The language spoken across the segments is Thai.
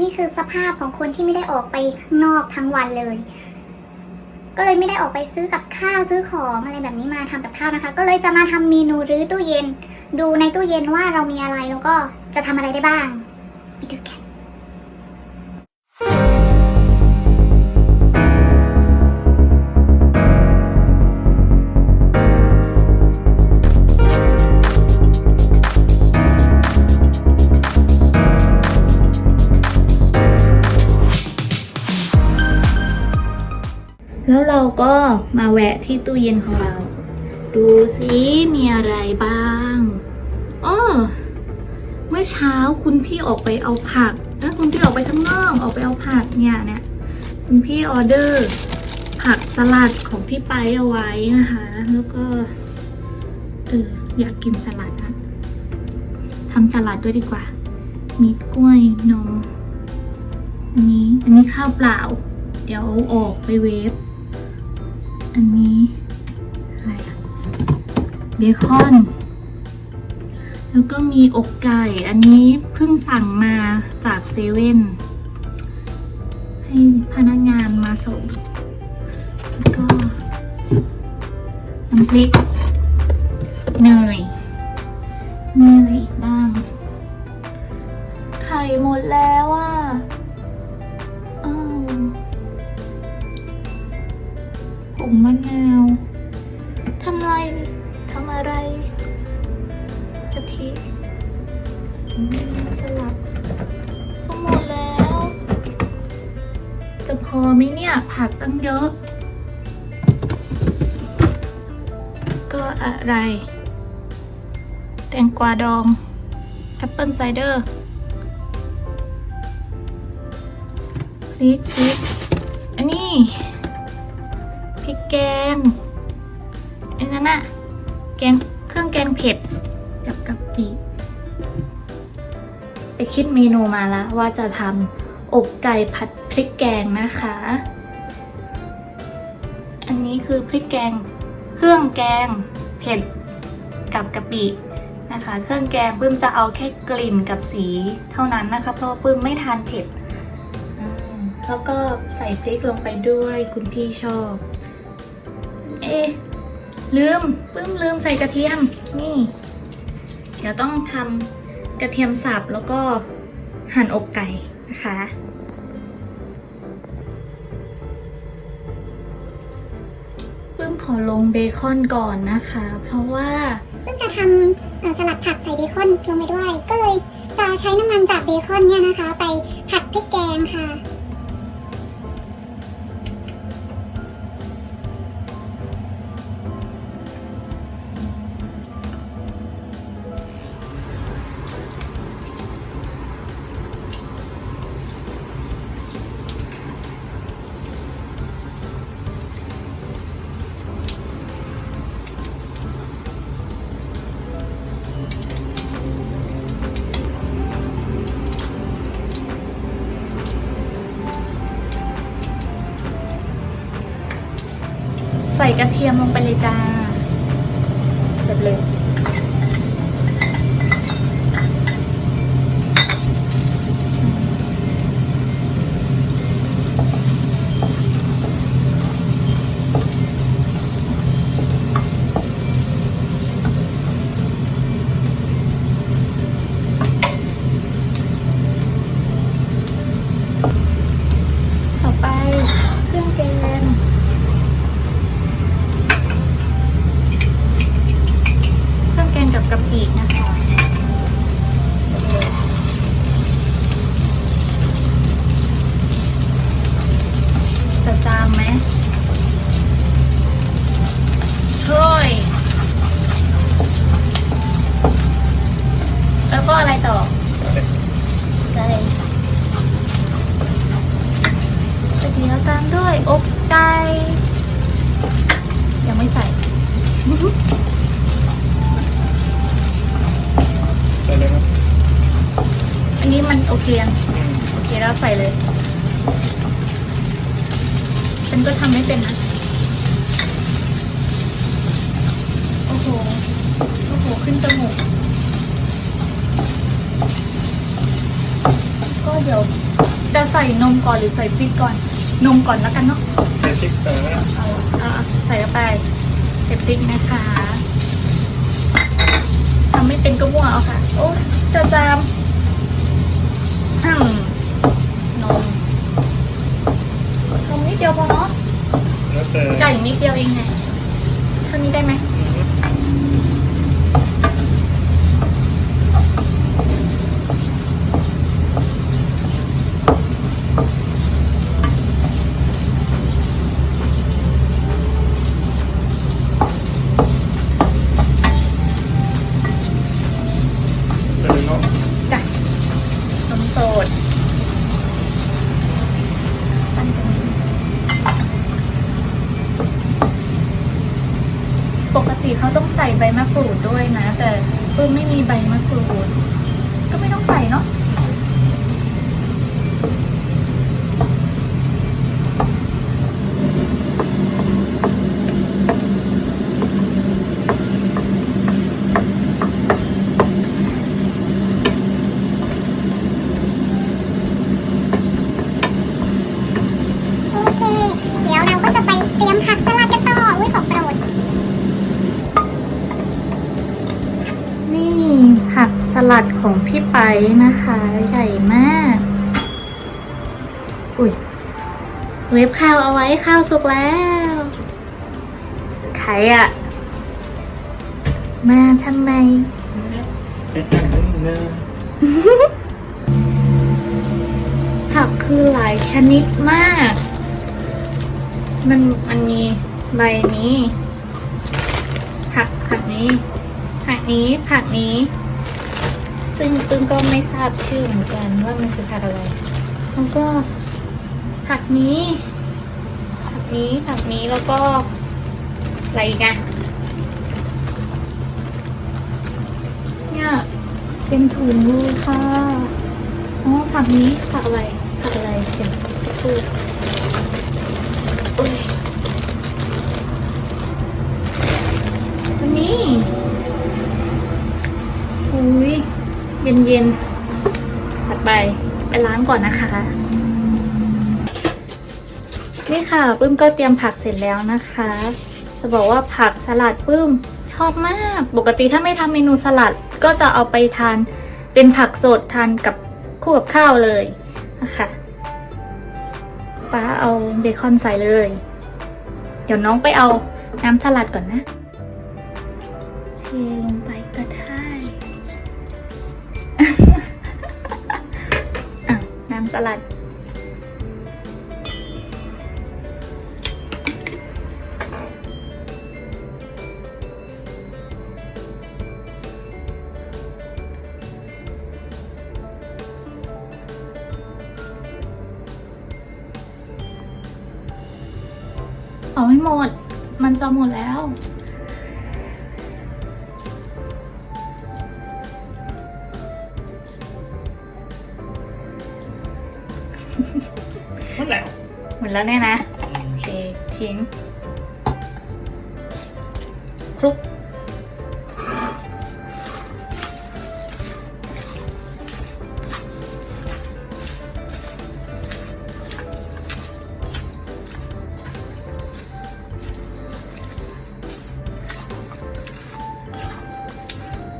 นี่คือสภาพของคนที่ไม่ได้ออกไปข้างนอกทั้งวันเลย ก็เลยไม่ได้ออกไปซื้อกับข้าวซื้อของอะไรแบบนี้มาทำกับข้าวนะคะ ก็เลยจะมาทำเมนูรื้อตู้เย็น ดูในตู้เย็นว่าเรามีอะไรแล้วก็จะทำอะไรได้บ้างไปดูกัน แล้วเราก็มาแวะที่ตู้เย็นของเรา ดูสิมีอะไรบ้างอ้อเมื่อเช้าคุณพี่ออกไปเอาผักเอ้ยคุณพี่ออกไปข้างนอกออกไปเอาผักเนี่ยเนี่ยคุณพี่ออเดอร์ ผักสลัดของพี่ไปเอาไว้นะคะแล้วก็เอออยากกินสลัดอะทำสลัดด้วยดีกว่า มีกล้วยนมอันนี้อันนี้ข้าวเปล่า เดี๋ยวออกไปเวฟ อันนี้อะไรเบคอน แล้วก็มีอกไก่ อันนี้เพิ่งสั่งมาจากเซเว่นให้พนักงานมาส่ง แล้วก็น้ำพริกเนยมีอะ สลัดสมหมดแล้ว จะพอไหมเนี่ย ผักตั้งเยอะ ก็อะไร แตงกวาดองแอปเปิลไซเดอร์พริกพริกอันนี้พริกแกงอ้นั่นอะแกงเครื่องแกงเผ็ดกับกะปิ ไปคิดเมนูมาแล้วว่าจะทำอกไก่ผัดพริกแกงนะคะ อันนี้คือพริกแกง เครื่องแกงเผ็ดกับกะปินะคะ เครื่องแกงปื้มจะเอาแค่กลิ่นกับสีเท่านั้นนะคะ เพราะว่าปื้มไม่ทานเผ็ดแล้วก็ใส่พริกลงไปด้วยคุณพี่ชอบ เอ๊ลืมปึ้มลืมใส่กระเทียม นี่ เดี๋ยวต้องทำ กระเทียมสับแล้วก็หั่นอกไก่นะคะ เพิ่มขอลงเบคอนก่อนนะคะ เพราะว่าเพิ่งจะทำสลัดผักใส่เบคอนลงไปด้วย ก็เลยจะใช้น้ำมันจากเบคอนเนี่ยนะคะ ไปผัดพริกแกงค่ะ กระเทียมลงไปเลยจ้าเสร็จเลย ต่อไปเครื่องแกง เครื่องแกงกับกะปินะคะจะจามไหมช่วยแล้วก็อะไรต่อไก่กระเทียมตามด้วยอกไก่ยังไม่ใส่ใส่เลยครับอันนี้มันโอเคยังโอเคแล้วใส่เลย ฉันก็ทำไม่เป็นนะ โอ้โห โอ้โห ขึ้นจมูก ก็เดี๋ยวจะใส่นมก่อนหรือใส่พริกก่อน นมก่อนแล้วกันเนาะใส่พริกเต๋อเอาเอาเอาใส่เข้าไปใส่พริกนะคะทำไม่เป็นก็มั่วเอาค่ะ โอ้จะจามอืมนมนมนิดเดียวพอเนาะแล้วแต่ไก่นิดเดียวเองไงเท่านี้ได้ไหม เต๋อเนาะ จ้ะนมสดตั้งตรงนี้ปกติเขาต้องใส่ใบมะกรูดด้วย นะ แต่เพิ่มไม่มีใบมะกรูด ก็ไม่ต้องใส่เนาะ โอเค เดี๋ยวเราก็จะไปเตรียมผักสลัดกันต่ออุ้ยของโปรด นี่ผักสลั ดของพี่ไปนะคะ ใหญ่มาก อุ้ยเวฟข้าวเอาไว้ข้าวสุกแล้วใครอะมาทำไม ผักคือหลายชนิดมาก มันมันมีใบนี้ ผักผักนี้ ผักนี้ผักนี้ ซึ่งตึ้งก็ไม่ทราบชื่อเหมือนกันว่ามันคือผักอะไร แล้วก็ผักนี้ ผักนี้ผักนี้แล้วก็อะไรอีกอะเนี่ยเป็นถุงเลยค่ะอ๋อผักนี้ผักอะไรผักอะไรเดี๋ยวสักครู่ เย็นเย็นๆจัดไปไปล้างก่อนนะคะ นี่ค่ะปื้มก็เตรียมผักเสร็จแล้วนะคะ จะบอกว่าผักสลัดปื้มชอบมาก ปกติถ้าไม่ทำเมนูสลัดก็จะเอาไปทานเป็นผักสดทานกับคู่กับข้าวเลยนะคะป้าเอาเบคอนใส่เลย เดี๋ยวน้องไปเอาน้ำสลัดก่อนนะเทลงไป สลัด เอาไม่หมด มันจะหมดแล้ว หมดแล้วหมดแล้วแน่นะโอเคทิ้งคลุก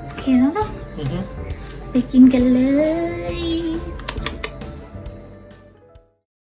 โอเคแล้วเนาะอือฮึไปกินกันเลย